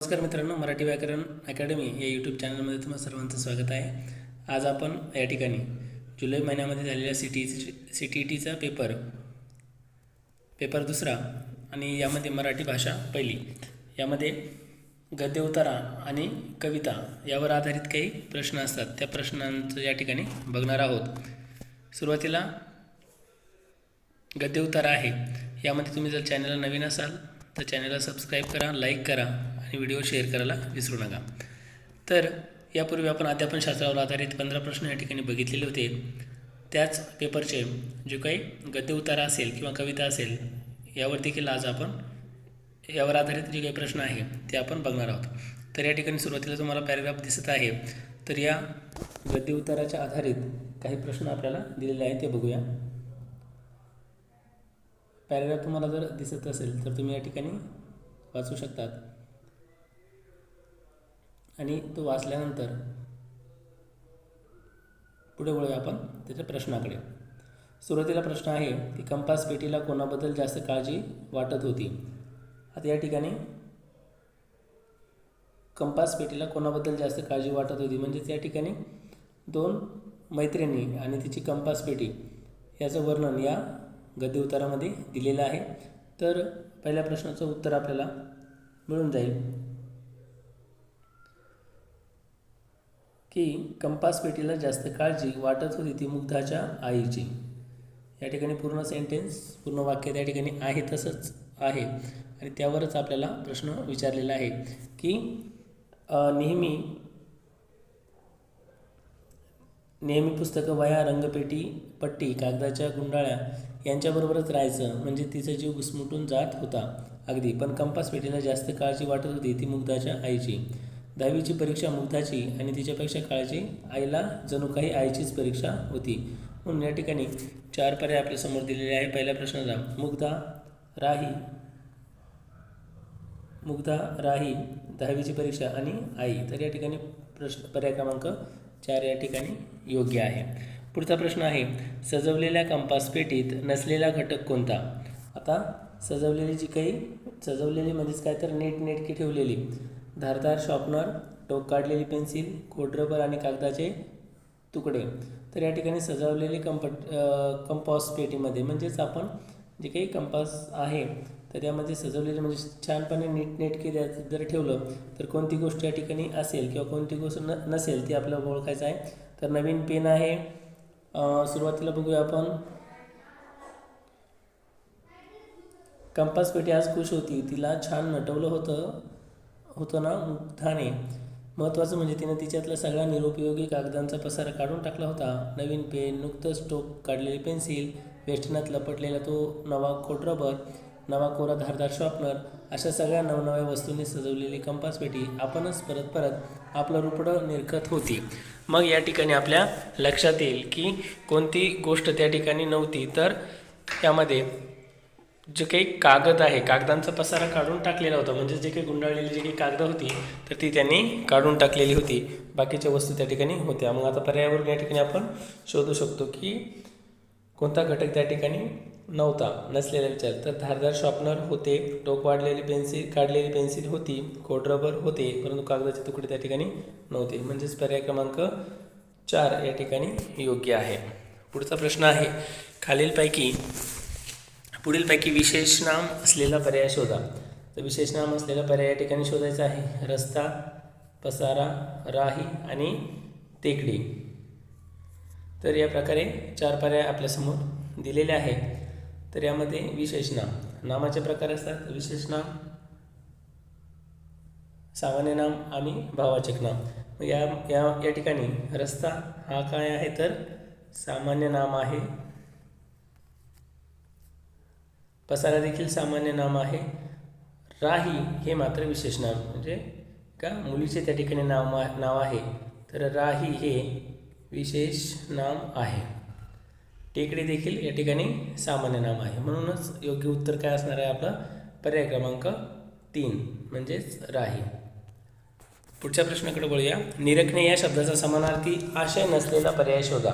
नमस्कार मित्रांनो मराठी व्याकरण अकॅडमी या यूट्यूब चॅनलमध्ये तुम्हाला सर्वांचं स्वागत आहे. आज आपण या ठिकाणी जुलै महिन्यामध्ये झालेल्या C T C T E टीचा पेपर पेपर दुसरा आणि यामध्ये मराठी भाषा पहिली. यामध्ये गद्य उतारा आणि कविता यावर आधारित काही प्रश्न असतात. त्या प्रश्नांचं या ठिकाणी बघणार आहोत. सुरुवातीला गद्य उतारा आहे. यामध्ये तुम्ही जर चॅनलला नवीन असाल तर चॅनलला सबस्क्राईब करा लाईक करा. आणि व्हिडिओ शेअर करायला विसरू नका. तर यापूर्वी आपण अध्यापनशास्त्रावर आधारित पंधरा प्रश्न या ठिकाणी बघितलेले होते. त्याच पेपरचे जे काही गद्य उतारा असेल किंवा कविता असेल यावर देखील आज आपण यावर आधारित जे काही प्रश्न आहे ते आपण बघणार आहोत. तर या ठिकाणी सुरुवातीला तुम्हाला पॅरेग्राफ दिसत आहे. तर या गद्य उताराच्या आधारित काही प्रश्न आपल्याला दिलेले आहेत ते बघूया. पॅरेग्राफ तुम्हाला जर दिसत असेल तर तुम्ही या ठिकाणी वाचू शकतात. आणि तो वाचल्यानंतर पुढे वळूया आपण त्याच्या प्रश्नाकडे. सुरुवातीला प्रश्न आहे की कंपास पेटीला कोणाबद्दल जास्त काळजी वाटत होती? आता या ठिकाणी कंपास पेटीला कोणाबद्दल जास्त काळजी वाटत होती? म्हणजेच या ठिकाणी दोन मैत्रिणी आणि तिची कंपास पेटी याचं वर्णन या गद्य उतारामध्ये दिलेलं आहे. तर पहिल्या प्रश्नाचं उत्तर आपल्याला मिळून जाईल. की कंपास पेटीला जास्त काळजी वाटत होती ती मुग्धाच्या आईची. या ठिकाणी पूर्ण सेंटेन्स पूर्ण वाक्य त्या ठिकाणी आहे तसंच आहे. आणि त्यावरच आपल्याला प्रश्न विचारलेला आहे की नेहमी नेहमी पुस्तकं वया रंगपेटी पट्टी कागदाच्या गुंडाळ्या यांच्याबरोबरच राहायचं म्हणजे तिचा जीव घुसमुटून जात होता अगदी. पण कंपास पेटीला जास्त काळजी वाटत होती ती मुग्धाच्या आईची. दहावीची परीक्षा मुग्धाची आणि तिच्यापेक्षा काळजी आईला जणू काही आईचीच परीक्षा होती. म्हणून या ठिकाणी चार पर्याय आपल्यासमोर दिलेले आहे पहिल्या प्रश्नाला मुग्धा राही मुग्धा राही दहावीची परीक्षा आणि आई. तर या ठिकाणी प्रश्न पर्याय क्रमांक चार या ठिकाणी योग्य आहे. पुढचा प्रश्न आहे सजवलेल्या कंपास पेटीत नसलेला घटक कोणता? आता सजवलेली जी काही सजवलेली म्हणजेच काय तर नीटनेटकी ठेवलेली. धारदार शॉर्पनर टोक काढलेली पेन्सिल खोडरबर आणि कागदाचे तुकडे. तर या ठिकाणी सजवलेले कंपट कंपास पेटीमध्ये म्हणजेच आपण जे काही कंपास आहे तर त्यामध्ये सजवलेले म्हणजे छानपणे नीटनेटके जर ठेवलं तर कोणती गोष्ट या ठिकाणी असेल किंवा कोणती गोष्ट न नसेल ती आपल्याला ओळखायचं आहे. तर नवीन पेन आहे. सुरुवातीला बघूया आपण. कंपास पेटी आज खुश होती. तिला छान नटवलं होतं. होतं ना मुग्धाने महत्त्वाचं म्हणजे तिनं तिच्यातला सगळा निरुपयोगी कागदांचा पसारा काढून टाकला होता. नवीन पेन नुकतंच टोक काढलेली पेन्सिल वेस्टनात लपटलेला तो नवा खोडरबर नवा कोरा धारदार शॉर्पनर अशा सगळ्या नवनव्या वस्तूंनी सजवलेली कंपास पेटी आपणच परत परत आपलं रुपडं निरखत होती. मग या ठिकाणी आपल्या लक्षात येईल की कोणती गोष्ट त्या ठिकाणी नव्हती. तर त्यामध्ये जे काही कागद आहे कागदांचा पसारा काढून टाकलेला होता. म्हणजे जे काही गुंडाळलेली जी काही कागद होती तर ती त्यांनी काढून टाकलेली होती. बाकीच्या वस्तू त्या ठिकाणी होत्या. मग आता पर्यावरण या ठिकाणी आपण शोधू शकतो की कोणता घटक त्या ठिकाणी नव्हता नसलेला विचार. तर धारदार शॉपनर होते टोक वाढलेली पेन्सिल काढलेली पेन्सिल होती कोडरबर होते परंतु कागदाचे तुकडे त्या ठिकाणी नव्हते. म्हणजेच पर्याय क्रमांक चार या ठिकाणी योग्य आहे. पुढचा प्रश्न आहे खालीलपैकी पुढीलपैकी विशेष नाम असलेला पर्याय शोधा. तर विशेष नाम असलेला पर्याय या ठिकाणी शोधायचा आहे. रस्ता पसारा राही आणि टेकडी. तर या प्रकारे चार पर्याय आपल्यासमोर दिलेले आहेत तर यामध्ये विशेष नाम. नामाचे प्रकार असतात. विशेष नाम सामान्य नाम आणि भावाचक नाम. मग या या या ठिकाणी रस्ता हा काय आहे? तर सामान्य नाम आहे. पसारा देखील सामान्य नाम आहे. राही हे मात्र विशेष नाम म्हणजे का मुलीचे त्या ठिकाणी नाव नाव आहे. तर राही हे विशेष नाम आहे. टेकडी देखील या ठिकाणी सामान्य नाम आहे. म्हणूनच योग्य उत्तर काय असणार आहे आपलं? पर्याय क्रमांक तीन म्हणजेच राही. पुढच्या प्रश्नाकडे बोलूया निरखणे या शब्दाचा समानार्थी आशय नसलेला पर्याय शोधा.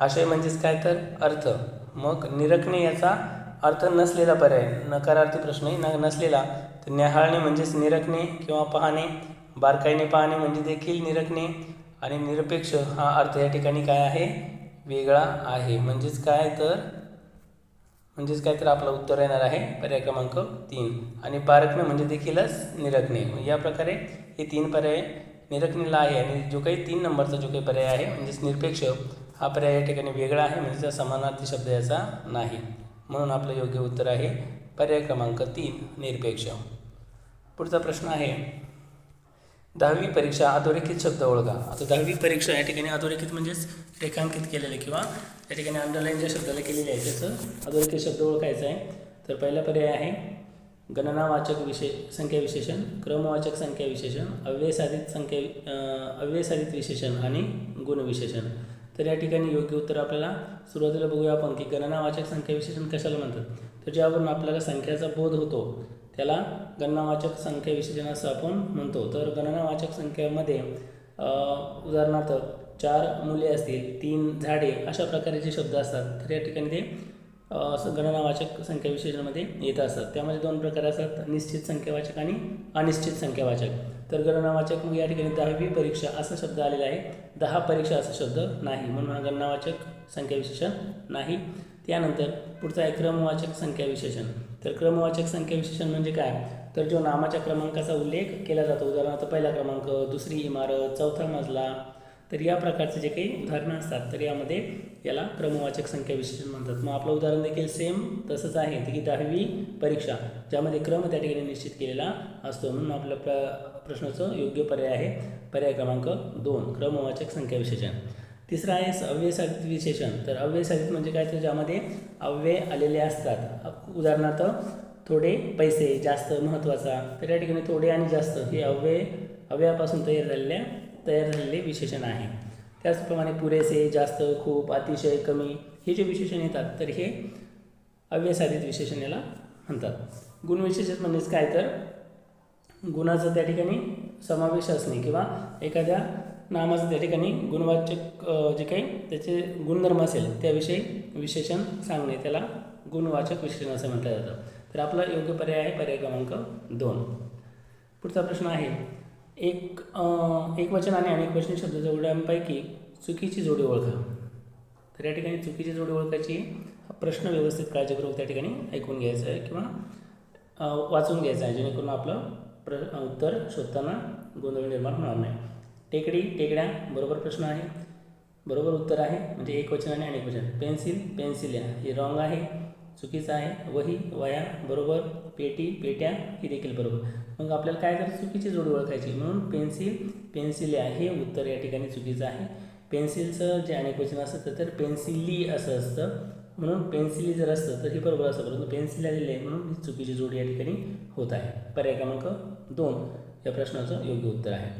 आशय म्हणजेच काय तर? अर्थ. मग निरखणे याचा अर्थ नसलेला पर्याय नकारार्थी प्रश्न न नसलेला. तर न्याहाळणे म्हणजेच निरखणे किंवा पाहणे बारकाईने पाहणे म्हणजे देखील निरखणे. आणि निरपेक्ष हा अर्थ या ठिकाणी काय आहे? वेगळा आहे. म्हणजेच काय तर? म्हणजेच काय तर आपलं उत्तर येणार आहे. पर्याय क्रमांक तीन. आणि पारखणे म्हणजे देखीलच निरखणे. या प्रकारे हे तीन पर्याय निरखणेला आहे. आणि जो काही तीन नंबरचा जो काही पर्याय आहे म्हणजेच निरपेक्ष हा पर्याय या ठिकाणी वेगळा आहे. म्हणजे समानार्थी शब्द याचा नाही. म्हणून आपलं योग्य उत्तर आहे पर्याय क्रमांक तीन निरपेक्ष. पुढचा प्रश्न आहे दहावी परीक्षा अधोरेखित शब्द ओळखा. आता दहावी परीक्षा या ठिकाणी अधोरेखित म्हणजेच रेखांकित केलेले किंवा या ठिकाणी अंडरलाईन ज्या शब्दाला केलेले आहे त्याचं अधोरेखित शब्द ओळखायचा आहे. तर पहिला पर्याय आहे गणनावाचक विशे संख्या विशेषण क्रमवाचक संख्या विशेषण अव्ययसाधित संख्या अव्ययसाधित विशेषण आणि गुणविशेषण. तर या ठिकाणी योग्य उत्तर आपल्याला सुरुवातीला बघूया आपण की गणनावाचक संख्या विशेषण कशाला म्हणतात? तर ज्यावरून आपल्याला संख्याचा बोध होतो त्याला गणनावाचक संख्या विशेषण असं आपण म्हणतो. तर गणनावाचक संख्येमध्ये उदाहरणार्थ चार मुले असतील तीन झाडे अशा प्रकारे जे शब्द असतात तर या ठिकाणी ते गणनावाचक संख्या विशेषणामध्ये येत असतात. त्यामध्ये दोन प्रकार असतात निश्चित संख्यावाचक आणि अनिश्चित संख्यावाचक. तर गणनावाचक मग या ठिकाणी दहावी परीक्षा असा शब्द आलेला आहे. दहा परीक्षा असा शब्द नाही. म्हणून हा गणनावाचक संख्या विशेषण नाही. त्यानंतर पुढचा आहे क्रमवाचक संख्या विशेषण तर क्रमवाचक संख्या विशेषण म्हणजे काय? तर जो नामाच्या क्रमांकाचा उल्लेख केला जातो उदाहरणार्थ पहिला क्रमांक दुसरी इमारत चौथा मजला तर या प्रकारचे जे काही उदाहरणं असतात तर यामध्ये याला क्रमवाचक संख्या विशेषण म्हणतात. मग आपलं उदाहरण देखील सेम तसंच आहे. की दहावी परीक्षा ज्यामध्ये क्रम त्या ठिकाणी निश्चित केलेला असतो. म्हणून आपलं प्र प्रश्नाचं योग्य पर्याय आहे. पर्याय क्रमांक दोन क्रमवाचक संख्या विशेषण. तिसरं आहे अव्ययसाधित विशेषण. तर अव्ययसाधित म्हणजे काय? तर ज्यामध्ये अव्यय आलेले असतात. उदाहरणार्थ थोडे पैसे जास्त महत्त्वाचा. तर या ठिकाणी थोडे आणि जास्त हे अव्यय अव्ययापासून तयार झालेल्या तयार झालेले विशेषण आहे. त्याचप्रमाणे पुरेसे जास्त खूप अतिशय कमी हे जे विशेषण येतात तर हे अव्ययसाधित विशेषण याला म्हणतात. गुणविशेषण म्हणजेच काय? तर गुणाचा त्या ठिकाणी समावेश असणे किंवा एखाद्या नामाचं त्या ठिकाणी गुणवाचक जे काही त्याचे गुणधर्म असेल त्याविषयी विशेषण सांगणे त्याला गुणवाचक विशेषण असं म्हटलं जातं. तर आपला योग्य पर्याय आहे पर्याय क्रमांक दोन. पुढचा प्रश्न आहे एक एकवचन एक वचन आणि अनेक वचन शब्द जोड्यांपैकी चुकीची जोडी ओळखा. तर या ठिकाणी चुकीची जोडी ओळखायची प्रश्न व्यवस्थित काळजीपूर्वक त्या ठिकाणी ऐकून घ्यायचा आहे किंवा वाचून घ्यायचा आहे जेणेकरून आपलं प्र उत्तर शोधताना गोंधळ निर्माण होणार नाही. टेकडी टेकड्या बरोबर प्रश्न आहे. बरोबर उत्तर आहे म्हणजे एक वचन आणि अनेक वचन. पेन्सिल पेन्सिल्या हे रॉंग आहे चुकीचं आहे. वही वया बरोबर. पेटी पेट्या ही देखील बरोबर. मग आपल्याला काय करायचं चुकीची जोडी ओळखायची म्हणून पेन्सिल पेन्सिल्या हे उत्तर या ठिकाणी चुकीचं आहे. पेन्सिलचं जे अनेक वचन असतं तर पेन्सिली असं असतं. म्हणून पेन्सिली जर असतं तर हे बरोबर असतं. परंतु पेन्सिल आलेली आहे म्हणून ही चुकीची जोडी या ठिकाणी होत आहे. पर्याय क्रमांक दोन या प्रश्नाचं योग्य उत्तर आहे.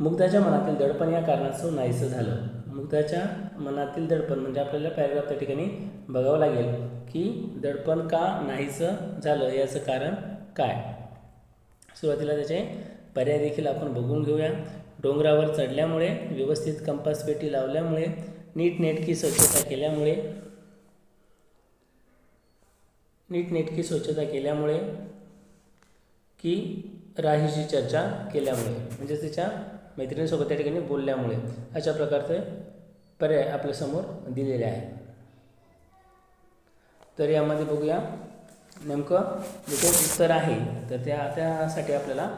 मुग्धाच्या मनातील दडपण या कारणास्तव नाहीसं झालं. मुग्धाच्या मनातील दडपण म्हणजे आपल्याला पॅरेग्राफ त्या ठिकाणी बघावं लागेल की दडपण का नाहीसं झालं याचं कारण काय? सुरुवातीला त्याचे पर्याय देखील आपण बघून घेऊया. डोंगरावर चढल्यामुळे व्यवस्थित कंपास पेटी लावल्यामुळे नीटनेटकी स्वच्छता केल्यामुळे नीटनेटकी स्वच्छता केल्यामुळे की राहीशी चर्चा केल्यामुळे म्हणजे तिच्या मैत्रिणीसोबत त्या ठिकाणी बोलल्यामुळे अशा प्रकारचे पर्याय आपल्यासमोर दिलेले आहे तर यामध्ये बघूया नेमकं जे काही उत्तर आहे तर त्या त्यासाठी आपल्याला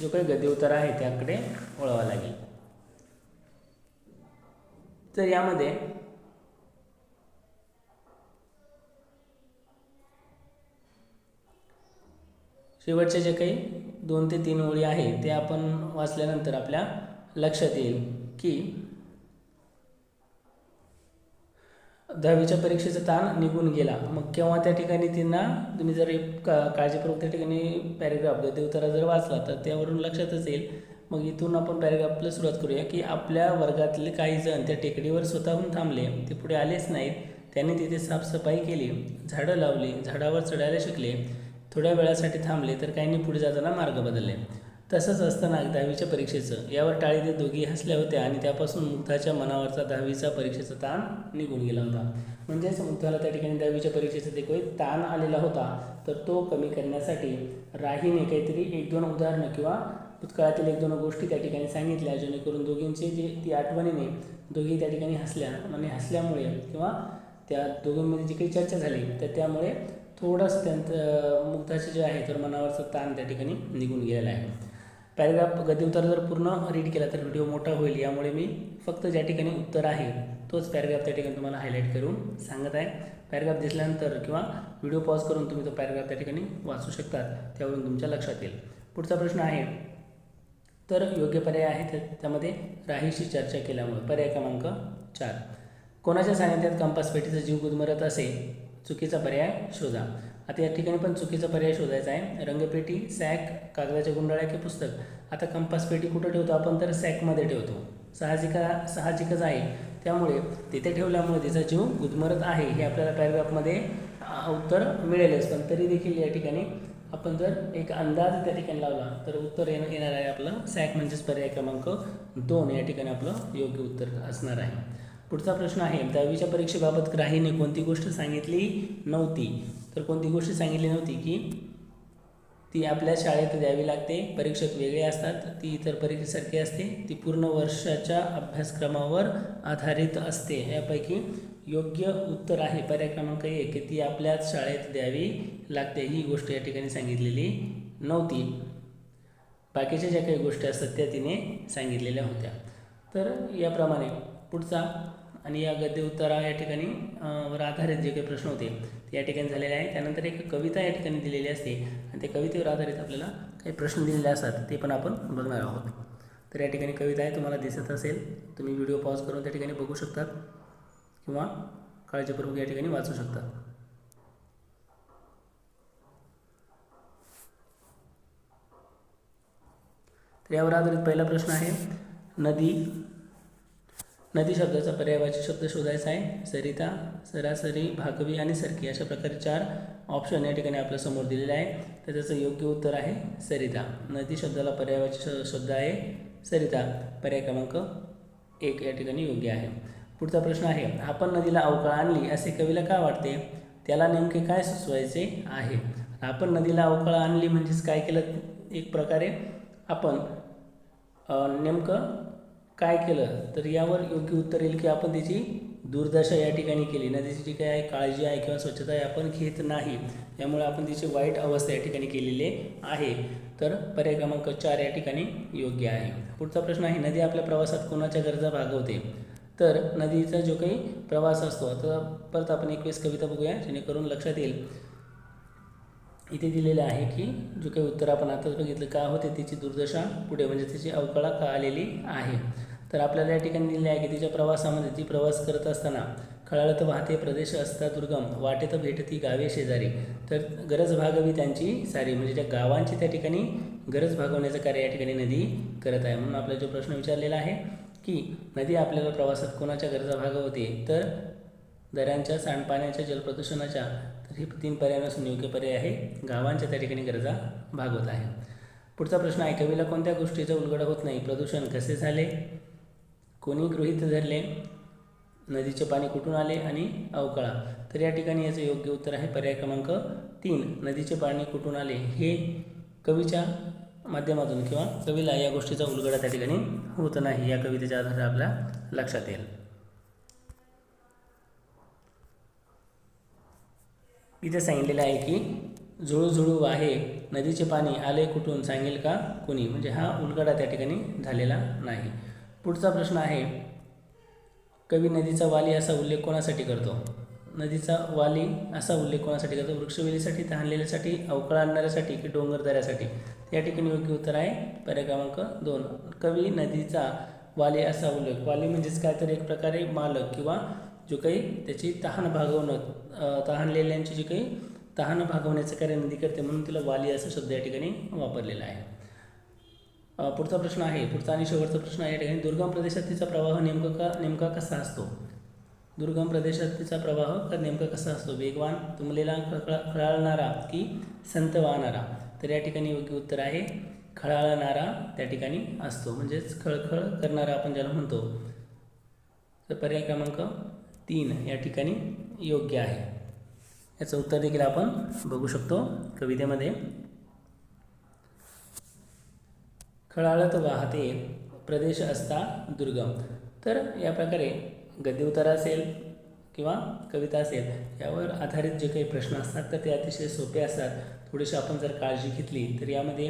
जो काही गद्य उत्तर आहे त्याकडे वळवा लागेल. तर यामध्ये शेवटचे जे काही दोन ते तीन ओळी आहे ते आपण वाचल्यानंतर आपल्या लक्षात येईल की दहावीच्या परीक्षेचा ताण निघून गेला. मग केव्हा त्या ठिकाणी त्यांना तुम्ही जर एक का काळजीपूर्वक त्या ठिकाणी पॅरेग्राफ गद्य जर वाचला तर त्यावरून लक्षातच येईल. मग इथून आपण पॅरेग्राफला सुरुवात करूया की आपल्या वर्गातले काही जण त्या टेकडीवर स्वतःहून थांबले. ते पुढे आलेच नाहीत. त्यांनी तिथे साफसफाई केली. झाडं लावली. झाडावर चढायला शिकले. थोड्या वेळासाठी थांबले तर काहींनी पुढे जाताना मार्ग बदलले. तसंच असताना दहावीच्या परीक्षेचं. यावर टाळी देत दोघी हसल्या होत्या आणि त्यापासून मुग्धाच्या मनावरचा दहावीचा परीक्षेचा ताण निघून गेला होता. म्हणजेच मुग्धाला त्या ठिकाणी दहावीच्या परीक्षेचा ते काही ताण आलेला होता. तर तो कमी करण्यासाठी राहीने काहीतरी एक दोन उदाहरणं किंवा भूतकाळातील एक दोन गोष्टी त्या ठिकाणी सांगितल्या जेणेकरून दोघींचे जे ती आठवणीने दोघी त्या ठिकाणी हसल्या. आणि हसल्यामुळे किंवा त्या दोघींमध्ये जी काही चर्चा झाली तर त्यामुळे थोडंसं त्यांचं मुग्धाचे जे आहे तर मनावरचा ताण त्या ठिकाणी निघून गेलेला आहे. पॅरेग्राफ गद्य उत्तर जर पूर्ण रीड केला तर व्हिडिओ मोठा होईल. यामुळे मी फक्त ज्या ठिकाणी उत्तर आहे तोच पॅरेग्राफ त्या ठिकाणी तुम्हाला हायलाईट करून सांगत आहे. पॅरेग्राफ दिसल्यानंतर किंवा व्हिडिओ पॉज करून तुम्ही तो पॅरेग्राफ त्या ठिकाणी वाचू शकतात. त्यावरून तुमच्या लक्षात येईल. पुढचा प्रश्न आहे तर योग्य पर्याय आहे त्यामध्ये राहीशी चर्चा केल्यामुळे. पर्याय क्रमांक चार. कोणाच्या सानिध्यात कंपास पेटीचा जीव गुदमरत असे? चुकीचा पर्याय शोधा. आता या ठिकाणी पण चुकीचा पर्याय शोधायचा आहे. रंगपेटी सॅक कागदाच्या गुंडाळ्या की पुस्तक? आता कंपास पेटी कुठं ठेवतो आपण? तर सॅकमध्ये ठेवतो. साहजिका साहजिकच आहे. त्यामुळे तिथे ठेवल्यामुळे तिचा जीव गुदमरत आहे हे आपल्याला पॅरेग्राफमध्ये उत्तर मिळेलच. पण तरी देखील या ठिकाणी आपण जर एक अंदाज त्या ठिकाणी लावला तर उत्तर येणं येणार आहे आपलं सॅक म्हणजेच पर्याय क्रमांक दोन. या ठिकाणी आपलं योग्य उत्तर असणार आहे. पुढचा प्रश्न आहे दहावीच्या परीक्षेबाबत ग्राहीने कोणती गोष्ट सांगितली नव्हती? तर कोणती गोष्ट सांगितली नव्हती की ती आपल्या शाळेत द्यावी लागते परीक्षक वेगळे असतात ती इतर परीक्षेसारखी असते ती पूर्ण वर्षाच्या अभ्यासक्रमावर आधारित असते. यापैकी योग्य उत्तर आहे पर्याय क्रमांक एक की ती आपल्याच शाळेत द्यावी लागते ही गोष्ट या ठिकाणी सांगितलेली नव्हती. बाकीच्या ज्या काही गोष्टी असतात त्या तिने सांगितलेल्या होत्या. तर याप्रमाणे पुढचा आणि या गद्य उत्तरा या ठिकाणी वर आधारित जे काही प्रश्न होते ते या ठिकाणी झालेले आहे. त्यानंतर एक कविता या ठिकाणी दिलेली असते आणि त्या कवितेवर आधारित आपल्याला काही प्रश्न दिलेले असतात ते पण आपण बघणार आहोत. तर या ठिकाणी कविता आहे तुम्हाला दिसत असेल तुम्ही व्हिडिओ पॉज करून त्या ठिकाणी बघू शकतात किंवा काळजीपूर्वक या ठिकाणी वाचू शकतात. तर यावर आधारित पहिला प्रश्न आहे नदी नदी शब्दाचा पर्यायवाची शब्द शोधायचा आहे. सरिता सरासरी भागवी आणि सरकी अशा प्रकारे चार ऑप्शन या ठिकाणी आपल्यासमोर दिलेले आहे. तर त्याचं योग्य उत्तर आहे सरिता. नदी शब्दाला पर्यायवाची श शब्द आहे सरिता. पर्याय क्रमांक एक या ठिकाणी योग्य आहे. पुढचा प्रश्न आहे आपण नदीला अवकाळ आणली असे कवीला का वाटते? त्याला नेमके काय सुचवायचे आहे? आपण नदीला अवकाळ आणली म्हणजेच काय केलं? एक प्रकारे आपण नेमकं काय केलं तर यावर योग्य उत्तर येईल की आपण त्याची दुर्दशा या ठिकाणी केली. नदीची जी काय आहे काळजी आहे किंवा स्वच्छता आहे आपण घेत नाही. त्यामुळे आपण तिची वाईट अवस्था या ठिकाणी केलेली आहे. तर पर्याय क्रमांक चार या ठिकाणी योग्य आहे. पुढचा प्रश्न आहे नदी आपल्या प्रवासात कोणाच्या गरजा भागवते? तर नदीचा जो काही प्रवास असतो तर परत आपण एकवीस कविता बघूया जेणेकरून लक्षात येईल. इथे दिलेलं आहे की जो काही उत्तर आपण आताच बघितलं का होते तिची दुर्दशा पुढे म्हणजे तिची अवकाळा का आलेली आहे? तर आपल्याला या ठिकाणी दिलेले आहे की तिच्या प्रवासामध्ये ती प्रवास करत असताना खळाळत वाहते प्रदेश असता दुर्गम वाटेत भेटती गावे शेजारी. तर गरज भागवी त्यांची सारी म्हणजे ज्या गावांची त्या ठिकाणी गरज भागवण्याचं कार्य या ठिकाणी नदी करत आहे. म्हणून आपला जो प्रश्न विचारलेला आहे की नदी आपल्याला प्रवासात कोणाच्या गरजा भागवते? तर दऱ्यांच्या सांडपाण्याच्या जलप्रदूषणाच्या तर हे तीन पर्याय नसून योग्य पर्याय आहे. गावांच्या त्या ठिकाणी गरजा भागवत आहे. पुढचा प्रश्न आहे कवीला कोणत्या गोष्टीचा उलगडा होत नाही? प्रदूषण कसे झाले? कोणी गृहित धरले नदीचे पाणी कुठून आले आणि अवकाळा? तर या ठिकाणी याचं योग्य उत्तर आहे पर्याय क्रमांक तीन. नदीचे पाणी कुठून आले? हे कवीच्या माध्यमातून किंवा कवीला या गोष्टीचा उलगडा त्या ठिकाणी होत नाही. या कवितेच्या आधारे आपल्या लक्षात येईल. इथे सांगितलेलं आहे की झुळूझुळू आहे नदीचे पाणी आले कुठून? सांगेल का कुणी? म्हणजे हा उलगडा त्या ठिकाणी झालेला नाही. पुढचा प्रश्न आहे. कवी नदीचा वाली असा उल्लेख कोणासाठी करतो? नदीचा वाली असा उल्लेख कोणासाठी करतो? वृक्षवेलीसाठी तहानलेल्यासाठी अवकाळ आणणाऱ्यासाठी की डोंगरदऱ्यासाठी या ठिकाणी योग्य उत्तर आहे. पर्याय क्रमांक दोन. कवी नदीचा वाली असा उल्लेख. वाली म्हणजेच काय? तर एक प्रकारे मालक किंवा जो काही त्याची तहान भागवणं तहानलेल्यांची जी काही तहान भागवण्याचं कार्य नदी करते म्हणून तिला वाली असा शब्द या ठिकाणी वापरलेला आहे. पुढचा प्रश्न आहे पुढचा आणि शेवटचा प्रश्न आहे. या ठिकाणी दुर्गम प्रदेशात तिचा प्रवाह नेमका का नेमका कसा असतो? दुर्गम प्रदेशात तिचा प्रवाह का नेमका कसा असतो? वेगवान तुंबलेला खळाळणारा की संत वाहणारा तर या ठिकाणी योग्य उत्तर आहे खळाळणारा त्या ठिकाणी असतो. म्हणजेच खळखळ करणारा आपण ज्याला म्हणतो. तर पर्याय क्रमांक तीन या ठिकाणी योग्य आहे. याचं उत्तर देखील आपण बघू शकतो कवितेमध्ये. खळाळत वाहते प्रदेश असता दुर्गम. तर या प्रकारे गद्यउतार असेल किंवा कविता असेल यावर आधारित जे काही प्रश्न असतात तर ते अतिशय सोपे असतात. थोडीशी आपण जर काळजी घेतली तर यामध्ये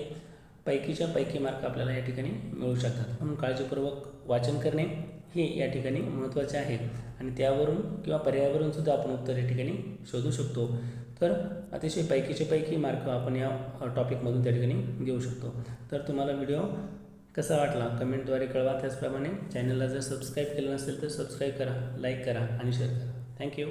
पैकीच्या पैकी मार्क आपल्याला या ठिकाणी मिळू शकतात. म्हणून काळजीपूर्वक वाचन करणे हे या ठिकाणी महत्त्वाचे आहे. आणि त्यावरून किंवा पर्यायावरून सुद्धा आपण उत्तर या ठिकाणी शोधू शकतो. तर अतिशय पैकीचे पैकी मार्क आपण या टॉपिकमधून त्या ठिकाणी घेऊ शकतो. तर तुम्हाला व्हिडिओ कसा वाटला? कमेंटद्वारे कळवा. त्याचप्रमाणे चॅनलला जर सबस्क्राईब केलं नसेल तर सबस्क्राईब करा लाईक करा आणि शेअर करा. थँक्यू